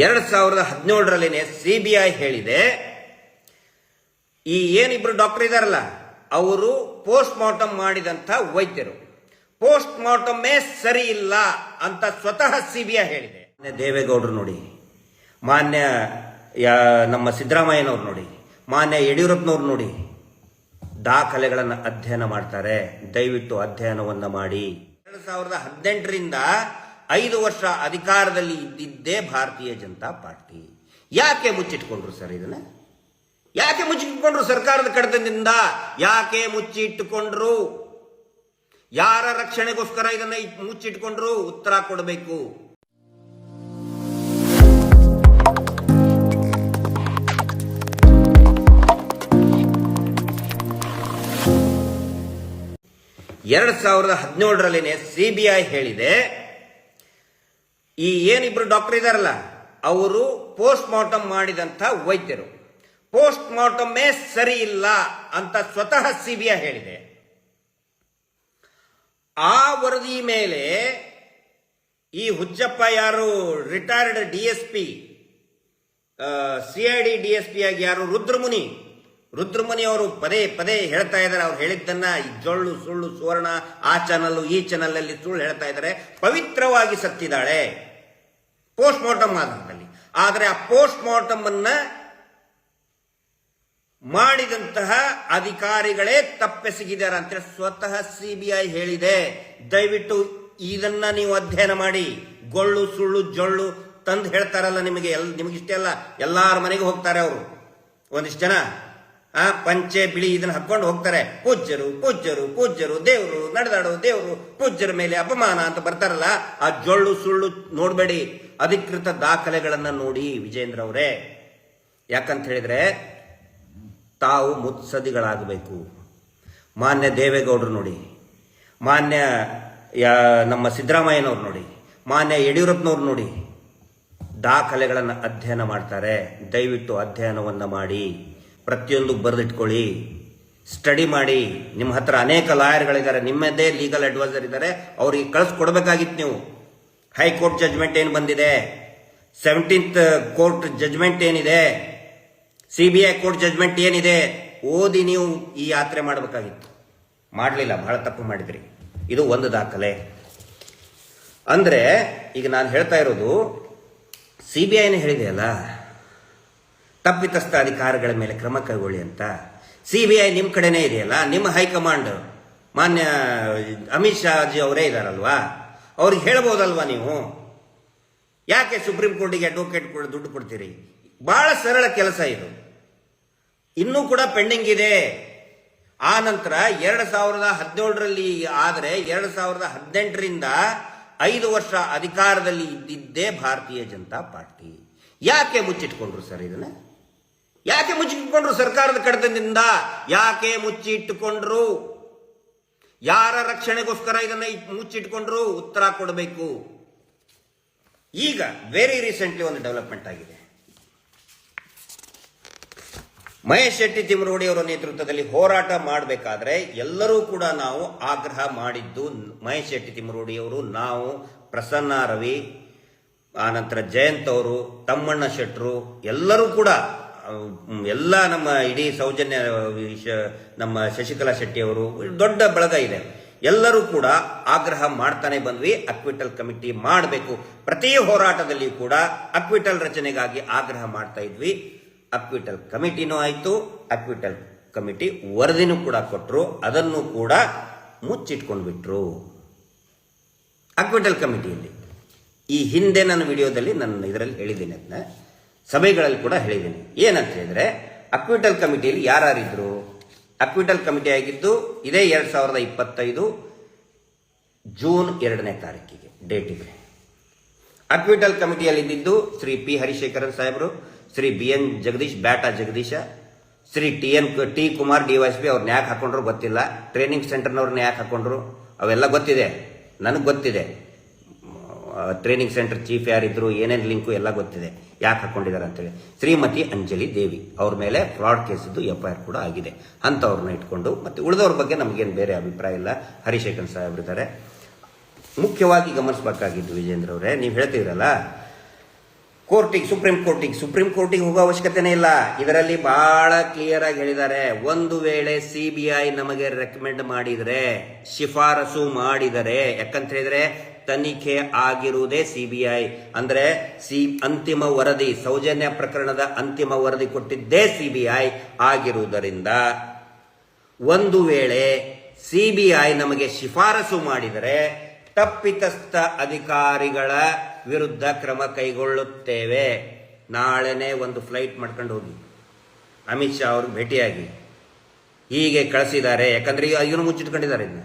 ಎರಡ್ ಸಾವಿರದ ಹದಿನೇಳರಲ್ಲಿನೆ C B I ಹೇಳಿದೆ, ಈ ಏನಿಬ್ರು ಡಾಕ್ಟರ್ ಇದಾರಲ್ಲ, ಅವರು ಪೋಸ್ಟ್ ಮಾರ್ಟಮ್ ಮಾಡಿದಂಥ ವೈದ್ಯರು. ಪೋಸ್ಟ್ ಮಾರ್ಟಮೇ ಸರಿ ಇಲ್ಲ ಅಂತ ಸ್ವತಃ ಸಿ ಬಿ ಐ ಹೇಳಿದೆ ದೇವೇಗೌಡರು ನೋಡಿ, ಮಾನ್ಯ ನಮ್ಮ ಸಿದ್ದರಾಮಯ್ಯನವ್ರು ನೋಡಿ, ಮಾನ್ಯ ಯಡಿಯೂರಪ್ಪನವ್ರು ನೋಡಿ, ದಾಖಲೆಗಳನ್ನು ಅಧ್ಯಯನ ಮಾಡ್ತಾರೆ. ದಯವಿಟ್ಟು ಅಧ್ಯಯನವನ್ನ ಮಾಡಿ. ಎರಡು ಸಾವಿರದ ಹದಿನೆಂಟರಿಂದ ಐದು ವರ್ಷ ಅಧಿಕಾರದಲ್ಲಿ ಇದ್ದಿದ್ದೇ ಭಾರತೀಯ ಜನತಾ ಪಾರ್ಟಿ. ಯಾಕೆ ಮುಚ್ಚಿಟ್ಕೊಂಡ್ರು ಸರ್ ಇದನ್ನ? ಯಾಕೆ ಮುಚ್ಚಿಟ್ಕೊಂಡ್ರು ಸರ್ಕಾರದ ಕಡತದಿಂದ? ಯಾಕೆ ಮುಚ್ಚಿಟ್ಟುಕೊಂಡ್ರು ಯಾರ ರಕ್ಷಣೆಗೋಸ್ಕರ ಇದನ್ನ ಮುಚ್ಚಿಟ್ಕೊಂಡ್ರು? ಉತ್ತರ ಕೊಡಬೇಕು. ಎರಡ್ ಸಾವಿರದ ಹದಿನೇಳರಲ್ಲಿನೇ ಸಿಬಿಐ ಹೇಳಿದೆ ಈ ಏನಿಬ್ರು ಡಾಕ್ಟರ್ ಇದಾರಲ್ಲ, ಅವರು ಪೋಸ್ಟ್ ಮಾರ್ಟಮ್ ಮಾಡಿದಂಥ ವೈದ್ಯರು. ಪೋಸ್ಟ್ ಮಾರ್ಟಮೇ ಸರಿ ಇಲ್ಲ ಅಂತ ಸ್ವತಃ ಸಿಬಿಐ ಹೇಳಿದೆ. ಆ ವರದಿ ಮೇಲೆ ಈ ಹುಚ್ಚಪ್ಪ ಯಾರು retired D S P C I D S P ಆಗಿ ಯಾರು ರುದ್ರಮುನಿ ರುದ್ರಮುನಿ ಅವರು ಪದೇ ಪದೇ ಹೇಳ್ತಾ ಇದ್ದಾರೆ. ಅವ್ರು ಹೇಳಿದ್ದನ್ನ ಜೊಳ್ಳು, ಸುಳ್ಳು, ಸುವರ್ಣ, ಆ ಚಾನಲ್ ಈ ಚಾನಲ್ ಅಲ್ಲಿ ಸುಳ್ಳು ಹೇಳ್ತಾ ಇದ್ದಾರೆ. ಪವಿತ್ರವಾಗಿ ಸತ್ತಿದ್ದಾಳೆ. ಪೋಸ್ಟ್ ಮಾರ್ಟಮ್ ಆಧಾರದಲ್ಲಿ ಆದರೆ ಆ ಪೋಸ್ಟ್ ಮಾರ್ಟಮ್ ಅನ್ನ ಮಾಡಿದಂತಹ ಅಧಿಕಾರಿಗಳೇ ತಪ್ಪೆಸಗಿದ್ದಾರೆ ಅಂತ ಸ್ವತಃ ಸಿಬಿಐ ಹೇಳಿದೆ. ದಯವಿಟ್ಟು ಇದನ್ನ ನೀವು ಅಧ್ಯಯನ ಮಾಡಿ. ಗೊಳ್ಳು, ಸುಳ್ಳು, ಜೊಳ್ಳು ತಂದು ಹೇಳ್ತಾರಲ್ಲ ನಿಮಗೆ, ಎಲ್ ನಿಮಗಿಷ್ಟೇ ಅಲ್ಲ, ಎಲ್ಲಾರ ಮನೆಗೆ ಹೋಗ್ತಾರೆ ಅವರು. ಒಂದಿಷ್ಟು ಜನ. ಆ ಪಂಚೆ ಬಿಳಿ ಇದನ್ನ ಹಾಕೊಂಡು ಹೋಗ್ತಾರೆ. ಪೂಜ್ಯರು ಪೂಜ್ಯರು ಪೂಜ್ಯರು, ದೇವರು, ನಡೆದಾಡು ದೇವರು, ಪೂಜ್ಯರ ಮೇಲೆ ಅಪಮಾನ ಅಂತ ಬರ್ತಾರಲ್ಲ, ಆ ಜೊಳ್ಳು ಸುಳ್ಳು ನೋಡಬೇಡಿ. ಅಧಿಕೃತ ದಾಖಲೆಗಳನ್ನ ನೋಡಿ ವಿಜೇಂದ್ರ ಅವರೇ. ಯಾಕಂತ ಹೇಳಿದ್ರೆ, ತಾವು ಮುತ್ಸದಿಗಳಾಗಬೇಕು. ಮಾನ್ಯ ದೇವೇಗೌಡರು ನೋಡಿ, ಮಾನ್ಯ ನಮ್ಮ ಸಿದ್ದರಾಮಯ್ಯನವ್ರು ನೋಡಿ, ಮಾನ್ಯ ಯಡಿಯೂರಪ್ಪನವ್ರು ನೋಡಿ, ದಾಖಲೆಗಳನ್ನು ಅಧ್ಯಯನ ಮಾಡ್ತಾರೆ. ದಯವಿಟ್ಟು ಅಧ್ಯಯನವನ್ನು ಮಾಡಿ. ಪ್ರತಿಯೊಂದು ಬರೆದಿಟ್ಕೊಳ್ಳಿ. ಸ್ಟಡಿ ಮಾಡಿ. ನಿಮ್ಮ ಹತ್ರ ಅನೇಕ ಲಾಯರ್ಗಳಿದ್ದಾರೆ. ನಿಮ್ಮದೇ ಲೀಗಲ್ ಅಡ್ವೈಸರ್ ಇದ್ದಾರೆ. ಅವ್ರಿಗೆ ಕಳಿಸ್ಕೊಡ್ಬೇಕಾಗಿತ್ತು ನೀವು. ಹೈಕೋರ್ಟ್ ಜಜ್ಮೆಂಟ್ ಏನು ಬಂದಿದೆ? ಸೆವೆಂಟೀನ್ತ್ ಕೋರ್ಟ್ ಜಜ್ಮೆಂಟ್ ಏನಿದೆ? C B I court judgement ಏನಿದೆ? ಓದಿ ನೀವು ಈ ಯಾತ್ರೆ ಮಾಡಬೇಕಾಗಿತ್ತು. ಮಾಡಲಿಲ್ಲ. ಬಹಳ ತಪ್ಪು ಮಾಡಿದ್ರಿ. ಇದು ಒಂದು ದಾಖಲೆ. ಅಂದರೆ, ಈಗ ನಾನು ಹೇಳ್ತಾ ಇರೋದು ಸಿ ಬಿ ಐನೇ ಹೇಳಿದೆಯಲ್ಲ ತಪ್ಪಿತಸ್ಥ ಅಧಿಕಾರಿಗಳ ಮೇಲೆ ಕ್ರಮ ಕೈಗೊಳ್ಳಿ ಅಂತ. ಸಿ ಬಿ ಐ ನಿಮ್ಮ ಕಡೆನೇ ಇದೆಯಲ್ಲ, ನಿಮ್ಮ ಹೈಕಮಾಂಡ್, ಮಾನ್ಯ ಅಮಿತ್ ಶಾಜಿ ಅವರೇ ಇದಾರಲ್ವಾ? ಅವ್ರಿಗೆ ಹೇಳ್ಬೋದಲ್ವಾ ನೀವು? ಯಾಕೆ ಸುಪ್ರೀಂ ಕೋರ್ಟಿಗೆ ಅಡ್ವೊಕೇಟ್ ದುಡ್ಡು ಕೊಡ್ತೀರಿ? ಬಹಳ ಸರಳ ಕೆಲಸ ಇದು. ಇನ್ನೂ ಕೂಡ ಪೆಂಡಿಂಗ್ ಇದೆ. ಆ ನಂತರ ಎರಡು ಸಾವಿರದ ಹದಿನೇಳರಲ್ಲಿ ಆದರೆ ಎರಡು ಸಾವಿರದ ಹದಿನೆಂಟರಿಂದ ಐದು ವರ್ಷ ಅಧಿಕಾರದಲ್ಲಿ ಇದ್ದಿದ್ದೇ ಭಾರತೀಯ ಜನತಾ ಪಾರ್ಟಿ. ಯಾಕೆ ಮುಚ್ಚಿಟ್ಕೊಂಡ್ರು ಸರ್ ಇದನ್ನ? ಯಾಕೆ ಮುಚ್ಚಿಟ್ಕೊಂಡ್ರು ಸರ್ಕಾರದ ಕಡತದಿಂದ ಯಾಕೆ ಮುಚ್ಚಿಟ್ಟುಕೊಂಡ್ರು ಯಾರ ರಕ್ಷಣೆಗೋಸ್ಕರ ಇದನ್ನ ಮುಚ್ಚಿಟ್ಟುಕೊಂಡ್ರು ಉತ್ತರ ಕೊಡಬೇಕು. ಈಗ ವೆರಿ ರೀಸೆಂಟ್ಲಿ ಒಂದು ಡೆವಲಪ್ಮೆಂಟ್ ಆಗಿದೆ. ಮಹೇಶ್ ಶೆಟ್ಟಿ ತಿಮರೋಡಿ ಅವರ ನೇತೃತ್ವದಲ್ಲಿ ಹೋರಾಟ ಮಾಡಬೇಕಾದ್ರೆ ಎಲ್ಲರೂ ಕೂಡ ನಾವು ಆಗ್ರಹ ಮಾಡಿದ್ದು ಮಹೇಶ್ ಶೆಟ್ಟಿ ತಿಮರೋಡಿ ಅವರು, ನಾವು, ಪ್ರಸನ್ನ ರವಿ, ಆನಂತರ ಜಯಂತ್ ಅವರು, ತಮ್ಮಣ್ಣ ಶೆಟ್ರು, ಎಲ್ಲರೂ ಕೂಡ ಎಲ್ಲ ನಮ್ಮ ಇಡೀ ಸೌಜನ್ಯ ನಮ್ಮ ಶಶಿಕಲಾ ಶೆಟ್ಟಿ ಅವರು ದೊಡ್ಡ ಬಳಗ ಇದೆ. ಎಲ್ಲರೂ ಕೂಡ ಆಗ್ರಹ ಮಾಡ್ತಾನೆ ಬಂದ್ವಿ ಅಕ್ವಿಟಲ್ ಕಮಿಟಿ ಮಾಡಬೇಕು. ಪ್ರತಿ ಹೋರಾಟದಲ್ಲಿ ಕೂಡ ಅಕ್ವಿಟಲ್ ರಚನೆಗಾಗಿ ಆಗ್ರಹ ಮಾಡ್ತಾ ಇದ್ವಿ. ಅಕ್ವಿಟಲ್ ಕಮಿಟಿನೂ ಆಯಿತು ಅಕ್ವಿಟಲ್ ಕಮಿಟಿ ವರದಿನೂ ಕೂಡ ಕೊಟ್ಟರು ಅದನ್ನು ಕೂಡ ಮುಚ್ಚಿಟ್ಕೊಂಡು ಬಿಟ್ರು. ಅಕ್ವಿಟಲ್ ಕಮಿಟಿಯಲ್ಲಿ ಈ ಹಿಂದೆ ನನ್ನ ವಿಡಿಯೋದಲ್ಲಿ ನನ್ನ ಇದರಲ್ಲಿ ಹೇಳಿದ್ದೀನಿ ಅದನ್ನ ಸಭೆಗಳಲ್ಲಿ ಕೂಡ ಹೇಳಿದ್ದೀನಿ. ಏನಂತ ಹೇಳಿದ್ರೆ ಅಕ್ವಿಟಲ್ ಕಮಿಟಿಯಲ್ಲಿ ಯಾರಿದ್ರು ಅಕ್ವಿಟಲ್ ಕಮಿಟಿ ಆಗಿದ್ದು ಇದೇ ಎರಡ್ ಸಾವಿರದ ಇಪ್ಪತ್ತೈದು ಜೂನ್ ಎರಡನೇ ತಾರೀಕಿಗೆ ಡೇಟ್ ಅಕ್ವಿಟಲ್ ಕಮಿಟಿಯಲ್ಲಿ ಇದ್ದಿದ್ದು ಶ್ರೀ ಪಿ ಹರಿಶೇಖರನ್ ಸಾಹೇಬರು, ಶ್ರೀ ಬಿ ಎನ್ ಜಗದೀಶ್, ಬ್ಯಾಟಾ Jagadisha, Shri T N T Kumar D Y S P ಅವ್ರನ್ನ ಯಾಕೆ ಹಾಕೊಂಡ್ರು ಗೊತ್ತಿಲ್ಲ. ಟ್ರೈನಿಂಗ್ ಸೆಂಟರ್ನವ್ರನ್ನ ಯಾಕೆ ಹಾಕೊಂಡ್ರು? ಅವೆಲ್ಲ ಗೊತ್ತಿದೆ. ನನಗೆ ಗೊತ್ತಿದೆ. ಟ್ರೈನಿಂಗ್ ಸೆಂಟರ್ ಚೀಫ್ ಯಾರಿದ್ರು, ಏನೇನು ಲಿಂಕು ಎಲ್ಲ ಗೊತ್ತಿದೆ, ಯಾಕೆ ಹಾಕೊಂಡಿದ್ದಾರೆ ಅಂತೇಳಿ. ಶ್ರೀಮತಿ ಅಂಜಲಿ ದೇವಿ, ಅವ್ರ ಮೇಲೆ ಫ್ರಾಡ್ ಕೇಸಿದ್ದು ಎಫ್ ಐ ಕೂಡ ಆಗಿದೆ. ಅಂಥವ್ರನ್ನ ಇಟ್ಕೊಂಡು, ಮತ್ತೆ ಉಳಿದವ್ರ ಬಗ್ಗೆ ನಮಗೇನು ಬೇರೆ ಅಭಿಪ್ರಾಯ ಇಲ್ಲ. ಹರಿಶೇಖರ್ ಸಾಹೇಬ್ರಿದ್ದಾರೆ ಮುಖ್ಯವಾಗಿ ಗಮನಿಸಬೇಕಾಗಿದ್ದು ವಿಜೇಂದ್ರ ಅವರೇ, ನೀವು ಹೇಳ್ತಿದ್ರಲ್ಲ, ಕೋರ್ಟಿಗೆ, ಸುಪ್ರೀಂ ಕೋರ್ಟಿಗೆ ಸುಪ್ರೀಂ ಕೋರ್ಟಿಗೆ ಹೋಗೋ ಅವಶ್ಯಕತೆನೇ ಇಲ್ಲ. ಇದರಲ್ಲಿ ಬಹಳ ಕ್ಲಿಯರ್ ಆಗಿ ಹೇಳಿದ್ದಾರೆ. ಒಂದು ವೇಳೆ ಸಿ ಬಿ ಐ ನಮಗೆ ರೆಕಮೆಂಡ್ ಮಾಡಿದರೆ, ಶಿಫಾರಸು ಮಾಡಿದರೆ, ಯಾಕಂತ ಹೇಳಿದ್ರೆ ತನಿಖೆ ಆಗಿರುವುದೇ ಸಿಬಿಐ ಅಂದ್ರೆ ಸಿ, ಅಂತಿಮ ವರದಿ, ಸೌಜನ್ಯ ಪ್ರಕರಣದ ಅಂತಿಮ ವರದಿ ಕೊಟ್ಟಿದ್ದೇ ಸಿಬಿಐ ಆಗಿರುವುದರಿಂದ ಒಂದು ವೇಳೆ ಸಿಬಿಐ ನಮಗೆ ಶಿಫಾರಸು ಮಾಡಿದರೆ ತಪ್ಪಿತಸ್ಥ ಅಧಿಕಾರಿಗಳ ವಿರುದ್ಧ ಕ್ರಮ ಕೈಗೊಳ್ಳುತ್ತೇವೆ. ನಾಳೆನೆ ಒಂದು ಫ್ಲೈಟ್ ಮಾಡ್ಕೊಂಡು ಹೋಗಿ. ಅಮಿತ್ ಶಾ ಅವ್ರಿಗೆ ಭೇಟಿಯಾಗಿ ಹೀಗೆ ಕಳಿಸಿದ್ದಾರೆ. ಯಾಕಂದ್ರೆ ಇವನು ಮುಚ್ಚಿಟ್ಕೊಂಡಿದ್ದಾರೆ ಇದನ್ನ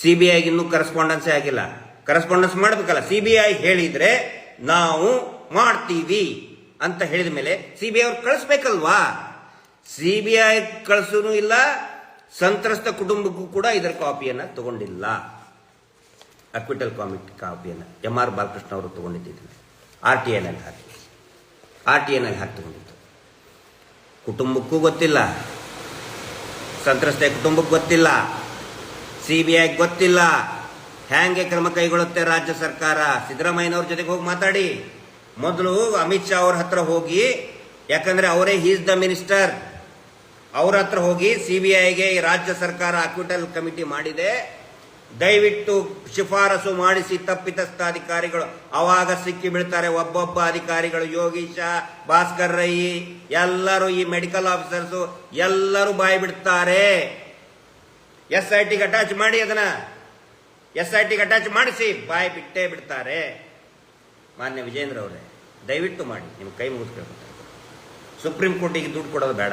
ಸಿ ಬಿ ಇನ್ನೂ ಕರೆಸ್ಪಾಂಡೆನ್ಸ್ ಆಗಿಲ್ಲ. ಕರೆಸ್ಪಾಂಡೆನ್ಸ್ ಮಾಡಬೇಕಲ್ಲ ಸಿ ಬಿ ಐ ಹೇಳಿದ್ರೆ ನಾವು ಮಾಡ್ತೀವಿ ಅಂತ ಹೇಳಿದ ಮೇಲೆ ಸಿ ಬಿ ಐ ಅವ್ರು ಕಳಿಸ್ಬೇಕಲ್ವಾ? ಸಿ ಕಳಿಸೂ ಇಲ್ಲ, ಸಂತ್ರಸ್ತ ಕುಟುಂಬಕ್ಕೂ ಕೂಡ ಇದರ ಕಾಪಿಯನ್ನು ತಗೊಂಡಿಲ್ಲ. ಅಕ್ವಿಟಲ್ ಕಾಮಿಟಿ ಕಾಪಿಯನ್ನು ಎಂ ಆರ್ ಬಾಲಕೃಷ್ಣ ಅವರು ತಗೊಂಡಿದ್ದೀನಿ ಆರ್ ಟಿ ಎನಲ್ಲಿ ಹಾಕಿ. ಆರ್ ಟಿ ಎನಲ್ಲಿ ಹಾಕಿ ತಗೊಂಡಿದ್ದು. ಕುಟುಂಬಕ್ಕೂ ಗೊತ್ತಿಲ್ಲ. ಸಂತ್ರಸ್ತ ಕುಟುಂಬಕ್ಕೆ ಗೊತ್ತಿಲ್ಲ. ಸಿ ಬಿ ಗೊತ್ತಿಲ್ಲ. ಹ್ಯಾಂಗೆ ಕ್ರಮ ಕೈಗೊಳ್ಳುತ್ತೆ ರಾಜ್ಯ ಸರ್ಕಾರ? ಸಿದ್ದರಾಮಯ್ಯನವ್ರ ಜೊತೆಗೆ ಹೋಗಿ ಮಾತಾಡಿ. ಮೊದಲು ಅಮಿತ್ ಶಾ ಅವ್ರ ಹತ್ರ ಹೋಗಿ, ಯಾಕಂದ್ರೆ ಅವರೇ ಹೀಸ್ ದ ಮಿನಿಸ್ಟರ್ ಅವ್ರ ಹತ್ರ ಹೋಗಿ ಸಿ ಬಿ ಐಗೆ ರಾಜ್ಯ ಸರ್ಕಾರ ಅಕ್ವಿಟಲ್ ಕಮಿಟಿ ಮಾಡಿದೆ. ದಯವಿಟ್ಟು ಶಿಫಾರಸು ಮಾಡಿಸಿ ತಪ್ಪಿತಸ್ಥ ಅಧಿಕಾರಿಗಳು ಅವಾಗ ಸಿಕ್ಕಿ ಬೀಳ್ತಾರೆ ಒಬ್ಬೊಬ್ಬ ಅಧಿಕಾರಿಗಳು, ಯೋಗೀಶ, ಭಾಸ್ಕರ್ ರೈ, ಎಲ್ಲರೂ ಈ ಮೆಡಿಕಲ್ ಆಫೀಸರ್ಸು ಎಲ್ಲರೂ ಬಾಯಿ ಬಿಡ್ತಾರೆ. ಎಸ್ ಐ ಟಿಗೆ ಅಟ್ಯಾಚ್ ಮಾಡಿ ಅದನ್ನ. ಎಸ್ ಐ ಟಿಗೆ ಅಟ್ಯಾಚ್ ಮಾಡಿಸಿ, ಬಾಯಿ ಬಿಟ್ಟೇ ಬಿಡ್ತಾರೆ. ಮಾನ್ಯ ವಿಜೇಂದ್ರ ಅವರೇ, ದಯವಿಟ್ಟು ಮಾಡಿ ನಿಮ್ ಕೈ ಮುಗಿಸ್ಕೊಳ್ತಾರೆ ಸುಪ್ರೀಂ ಕೋರ್ಟಿಗೆ ದುಡ್ಡು ಕೊಡೋದು ಬೇಡ.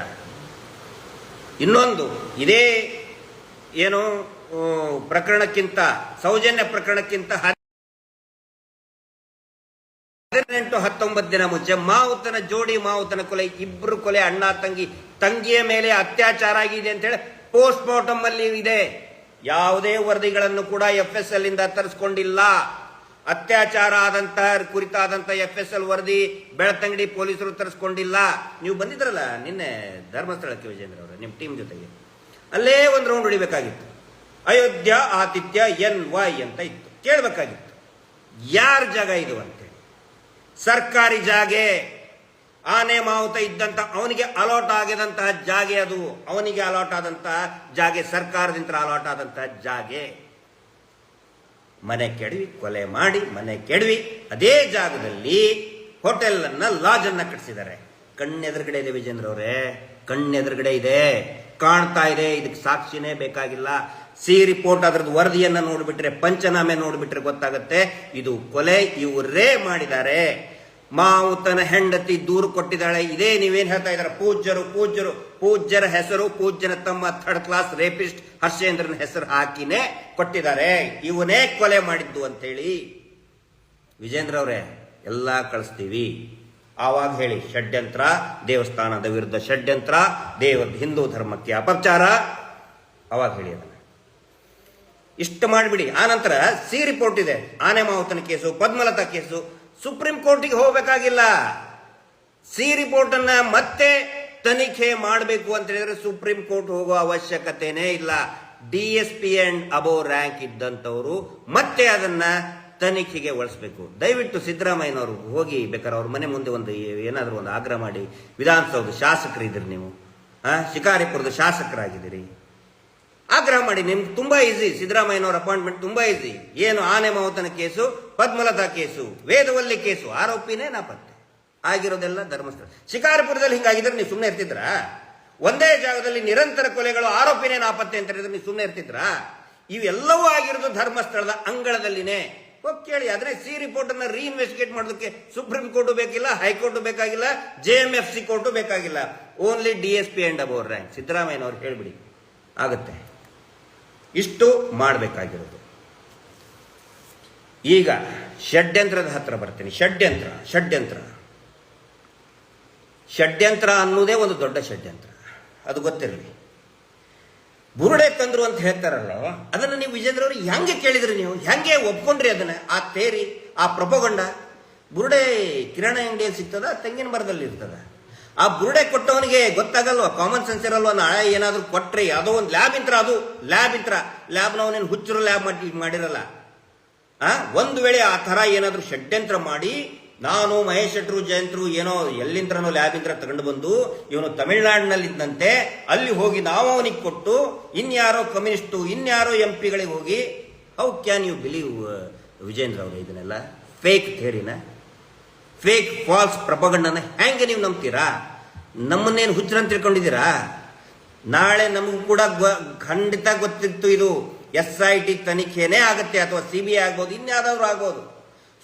ಇನ್ನೊಂದು, ಇದೇ ಏನು ಪ್ರಕರಣಕ್ಕಿಂತ, ಸೌಜನ್ಯ ಪ್ರಕರಣಕ್ಕಿಂತ ಹದಿನೆಂಟು ಹತ್ತೊಂಬತ್ತು ದಿನ ಮುಂಚೆ ಮಾವುತನ ಜೋಡಿ ಮಾವುತನ ಕೊಲೆ, ಇಬ್ರು ಕೊಲೆ ಅಣ್ಣ, ತಂಗಿ, ತಂಗಿಯ ಮೇಲೆ ಅತ್ಯಾಚಾರ ಆಗಿದೆ ಅಂತ ಹೇಳಿ ಪೋಸ್ಟ್ ಮಾರ್ಟಮ್ ಅಲ್ಲಿ ಇದೆ. ಯಾವುದೇ ವರದಿಗಳನ್ನು ಕೂಡ ಎಫ್ ಎಸ್ ಎಲ್ ಇಂದ ತರಿಸಿಕೊಂಡಿಲ್ಲ. ಅತ್ಯಾಚಾರ ಆದಂತಹ ಕುರಿತಾದಂತಹ ಎಫ್ ಎಸ್ ಎಲ್ ವರದಿ ಬೆಳತಂಗಡಿ ಪೊಲೀಸರು ತರಿಸ್ಕೊಂಡಿಲ್ಲ. ನೀವು ಬಂದಿದ್ರಲ್ಲ ನಿನ್ನೆ ಧರ್ಮಸ್ಥಳಕ್ಕೆ ವಿಜೇಂದ್ರ ಅವರು, ನಿಮ್ಮ ಟೀಮ್ ಜೊತೆಗೆ. ಅಲ್ಲೇ ಒಂದು ರೌಂಡ್ ಹೊಡಿಬೇಕಾಗಿತ್ತು ಅಯೋಧ್ಯ ಆತಿಥ್ಯ ಎನ್ ವೈ ಅಂತ ಇತ್ತು. ಕೇಳಬೇಕಾಗಿತ್ತು. ಯಾರ ಜಾಗ ಇದು ಅಂತೇಳಿ ಸರ್ಕಾರಿ ಜಾಗೆ ಆನೆ ಮಾವುತ ಇದ್ದಂತ ಅವನಿಗೆ ಅಲಾಟ್ ಆಗಿದಂತಹ ಜಾಗೆ ಅದು. ಅವನಿಗೆ ಅಲಾಟ್ ಆದಂತಹ ಜಾಗೆ ಸರ್ಕಾರದಿಂದ ಅಲಾಟ್ ಆದಂತಹ ಜಾಗೆ. ಮನೆ ಕೆಡವಿ, ಕೊಲೆ ಮಾಡಿ, ಮನೆ ಕೆಡವಿ. ಅದೇ ಜಾಗದಲ್ಲಿ ಹೋಟೆಲ್ ಅನ್ನ ಲಾಜ್ ಅನ್ನ ಕಟ್ಟಿಸಿದ್ದಾರೆ ಕಣ್ಣೆದುರುಗಡೆ ಇದೆ ವಿಜೇಂದ್ರವರೇ ಕಣ್ಣೆದುರುಗಡೆ ಇದೆ. ಕಾಣ್ತಾ ಇದೆ. ಇದಕ್ಕೆ ಸಾಕ್ಷಿನೇ ಬೇಕಾಗಿಲ್ಲ. ಸಿ ರಿಪೋರ್ಟ್ ಅದ್ರದ್ದು ವರದಿಯನ್ನ ನೋಡ್ಬಿಟ್ರೆ, ಪಂಚನಾಮೆ ನೋಡ್ಬಿಟ್ರೆ ಗೊತ್ತಾಗುತ್ತೆ. ಇದು ಕೊಲೆ, ಇವರೇ ಮಾಡಿದ್ದಾರೆ. ಮಾವುತನ ಹೆಂಡತಿ ದೂರು ಕೊಟ್ಟಿದ್ದಾಳೆ. ಇದೇ ನೀವೇನ್ ಹೇಳ್ತಾ ಇದ್ದಾರೆ? ಪೂಜ್ಯರು ಪೂಜ್ಯರು, ಪೂಜ್ಯರ ಹೆಸರು, ಪೂಜ್ಯನ ತಮ್ಮ ಥರ್ಡ್ ಕ್ಲಾಸ್ ರೇಪಿಸ್ಟ್ ಹರ್ಷೇಂದ್ರನ ಹೆಸರು ಹಾಕಿನೇ ಕೊಟ್ಟಿದ್ದಾರೆ. ಇವನೇ ಕೊಲೆ ಮಾಡಿದ್ದು ಅಂತೇಳಿ ವಿಜೇಂದ್ರ ಅವರೇ, ಎಲ್ಲ ಕಳಿಸ್ತೀವಿ. ಆವಾಗ ಹೇಳಿ, ಷಡ್ಯಂತ್ರ, ದೇವಸ್ಥಾನದ ವಿರುದ್ಧ ಷಡ್ಯಂತ್ರ ದೇವ ಹಿಂದೂ ಧರ್ಮಕ್ಕೆ ಅಪಚಾರ. ಅವಾಗ ಹೇಳಿ ಅದನ್ನ. ಇಷ್ಟು ಮಾಡಿಬಿಡಿ. ಆನಂತರ ಸಿ ರಿಪೋರ್ಟ್ ಇದೆ. ಆನೆ ಮಾವುತನ ಕೇಸು, ಪದ್ಮಲತಾ ಕೇಸು ಸುಪ್ರೀಂ ಕೋರ್ಟಿಗೆ ಹೋಗಬೇಕಾಗಿಲ್ಲ. ಸಿ ರಿಪೋರ್ಟ್ ಅನ್ನ ಮತ್ತೆ ತನಿಖೆ ಮಾಡಬೇಕು ಅಂತ ಹೇಳಿದ್ರೆ ಸುಪ್ರೀಂ ಕೋರ್ಟ್ ಹೋಗುವ ಅವಶ್ಯಕತೆನೇ ಇಲ್ಲ. D S P and above rank ಇದ್ದಂಥವರು ಮತ್ತೆ ಅದನ್ನ ತನಿಖೆಗೆ ಒಳಿಸ್ಬೇಕು. ದಯವಿಟ್ಟು ಸಿದ್ದರಾಮಯ್ಯನವರು ಹೋಗಿ ಬೇಕಾದ್ರೆ ಅವ್ರ ಮನೆ ಮುಂದೆ ಒಂದು ಏನಾದರೂ ಒಂದು ಆಗ್ರಹ ಮಾಡಿ. ವಿಧಾನಸೌಧ ಶಾಸಕರಿದ್ದೀರಿ ನೀವು. ಶಿಕಾರಿಪುರದ ಶಾಸಕರಾಗಿದ್ದೀರಿ. ಆಗ್ರಹ ಮಾಡಿ ನಿಮ್ಗೆ ತುಂಬಾ ಈಸಿ ಸಿದ್ದರಾಮಯ್ಯನವರ ಅಪಾಯಿಂಟ್ಮೆಂಟ್ ತುಂಬಾ ಈಸಿ ಏನು ಆನೆ ಮಾವತನ case, Padmalatha case, Vedavalli case, ಆರೋಪಿನೇ ನಾಪತ್ತೆ. ಆಗಿರೋದೆಲ್ಲ ಧರ್ಮಸ್ಥಳ. ಶಿಕಾರಿಪುರದಲ್ಲಿ ಹಿಂಗಾಗಿದ್ರೆ ನೀವು ಸುಮ್ಮನೆ ಇರ್ತಿದ್ರಾ? ಒಂದೇ ಜಾಗದಲ್ಲಿ ನಿರಂತರ ಕೊಲೆಗಳು, ಆರೋಪಿನೇ ನಾಪತ್ತೆ ಅಂತ ಹೇಳಿದ್ರೆ ನೀವು ಸುಮ್ಮನೆ ಇರ್ತಿದ್ರಾ? ಇವೆಲ್ಲವೂ ಆಗಿರೋದು ಧರ್ಮಸ್ಥಳದ ಅಂಗಳದಲ್ಲಿನೇ. ಹೋಗಿ ಕೇಳಿ, ಆದ್ರೆ ಸಿ ರಿಪೋರ್ಟ್ ಅನ್ನ ರೀಇನ್ವೆಸ್ಟಿಗೇಟ್ ಮಾಡೋದಕ್ಕೆ ಸುಪ್ರೀಂ ಕೋರ್ಟ್ ಬೇಕಿಲ್ಲ, ಹೈಕೋರ್ಟ್ ಬೇಕಾಗಿಲ್ಲ, J M F C court ಬೇಕಾಗಿಲ್ಲ. Only D S P and above rank ಸಿದ್ದರಾಮಯ್ಯನವ್ರು ಹೇಳ್ಬಿಡಿ. ಆಗುತ್ತೆ. ಇಷ್ಟು ಮಾಡಬೇಕಾಗಿರೋದು. ಈಗ ಷಡ್ಯಂತ್ರದ ಹತ್ರ ಬರ್ತೀನಿ. ಷಡ್ಯಂತ್ರ ಷಡ್ಯಂತ್ರ. ಷಡ್ಯಂತ್ರ ಅನ್ನೋದೇ ಒಂದು ದೊಡ್ಡ ಷಡ್ಯಂತ್ರ. ಅದು ಗೊತ್ತಿರಲಿ. ಬುರುಡೆ ತಂದ್ರು ಅಂತ ಹೇಳ್ತಾರಲ್ಲ, ಅದನ್ನು ನೀವು ವಿಜೇಂದ್ರ ಅವರು ಹೆಂಗೆ ಕೇಳಿದ್ರಿ ನೀವು? ಹೆಂಗೆ ಒಪ್ಕೊಂಡ್ರಿ ಅದನ್ನ? ಆ ತೇರಿ, ಆ ಪ್ರಪೋಗಂಡ, ಬುರುಡೆ ಕಿರಣ ಅಂಗಡಿಯಲ್ಲಿ ಸಿಗ್ತದ, ತೆಂಗಿನ ಮರದಲ್ಲಿ ಇರ್ತದ? ಆ ಬುರುಡೆ ಕೊಟ್ಟವನಿಗೆ ಗೊತ್ತಾಗಲ್ವಾ? ಕಾಮನ್ ಸೆನ್ಸ್ ಇರಲ್ವ? ನಾಳೆ ಏನಾದರೂ ಕೊಟ್ರಿ ಯಾವುದೋ ಒಂದು ಲ್ಯಾಬ್ ಇಂತ್ರ ಅದು. ಲ್ಯಾಬ್ ಇಂತ್ರ. ಲ್ಯಾಬ್ನವನೇನು ಹುಚ್ಚರು ಲ್ಯಾಬ್ ಮಾಡಿ ಮಾಡಿರಲ್ಲ. ಆ? ಒಂದು ವೇಳೆ ಆ ತರ ಏನಾದರೂ ಷಡ್ಯಂತ್ರ ಮಾಡಿ, ನಾನು ಮಹೇಶ್ ಶೆಟ್ರು, ಜಯಂತ್ರು ಏನೋ ಲ್ಯಾಬ್ ಇದ್ರೆ ತಗೊಂಡು ಬಂದು, ಇವನು ತಮಿಳ್ನಾಡಿನಲ್ಲಿದ್ದಂತೆ, ಅಲ್ಲಿ ಹೋಗಿ ನಾವು ಅವನಿಗೆ ಕೊಟ್ಟು, ಇನ್ಯಾರೋ ಕಮ್ಯುನಿಸ್ಟು ಇನ್ಯಾರೋ ಎಂ ಪಿಗಳಿಗೆ ಹೋಗಿ how can you believe Vijendra ಅವರು ಇದನ್ನೆಲ್ಲ? ಫೇಕ್ ಥೇರಿನ ಫೇಕ್ ಫಾಲ್ಸ್ ಪ್ರಪಗಂಡನ ಹೆಂಗೆ ನೀವು ನಂಬ್ತೀರಾ? ನಮ್ಮನ್ನೇನು ಹುಚ್ಚರಂತ ತಿಳ್ಕೊಂಡಿದ್ದೀರಾ? ನಾಳೆ ನಮಗೂ ಕೂಡ ಖಂಡಿತ ಗೊತ್ತಿತ್ತು ಇದು. ಎಸ್ ಐ ಟಿ ತನಿಖೆನೇ ಆಗುತ್ತೆ ಅಥವಾ ಸಿ ಬಿ ಐ ಆಗ್ಬೋದು ಇನ್ಯಾವುದಾದ್ರು ಆಗ್ಬೋದು.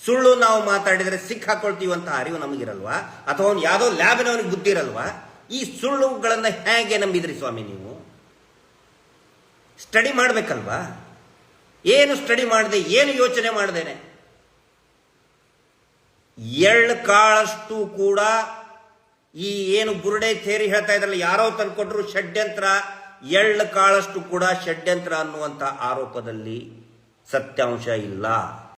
ಸುಳ್ಳು ನಾವು ಮಾತಾಡಿದರೆ ಸಿಕ್ಕ ಹಾಕೊಳ್ತೀವಿ ಅಂತ ಅರಿವು ನಮಗಿರಲ್ವಾ? ಅಥವಾ ಅವ್ನು ಯಾವುದೋ ಲ್ಯಾಬಿನವನಿಗೆ ಬುದ್ಧಿ ಗೊತ್ತಿರಲ್ವಾ ಈ ಸುಳ್ಳುಗಳನ್ನು ಹೇಗೆ ನಂಬಿದ್ರಿ ಸ್ವಾಮಿ ನೀವು? ಸ್ಟಡಿ ಮಾಡಬೇಕಲ್ವಾ? ಏನು ಸ್ಟಡಿ ಮಾಡಿದೆ, ಏನು ಯೋಚನೆ ಮಾಡ್ದೇನೆ? ಎಳ್ಳು ಕಾಳಷ್ಟು ಕೂಡ ಈ ಏನು ಬುರುಡೆ ಥೇರಿ ಹೇಳ್ತಾ ಇದ್ರಲ್ಲ ಯಾರೋ ತಂದ್ಕೊಟ್ರು ಷಡ್ಯಂತ್ರ ಎಳ್ಳು ಕಾಳಷ್ಟು ಕೂಡ ಷಡ್ಯಂತ್ರ ಅನ್ನುವಂಥ ಆರೋಪದಲ್ಲಿ ಸತ್ಯಾಂಶ ಇಲ್ಲ.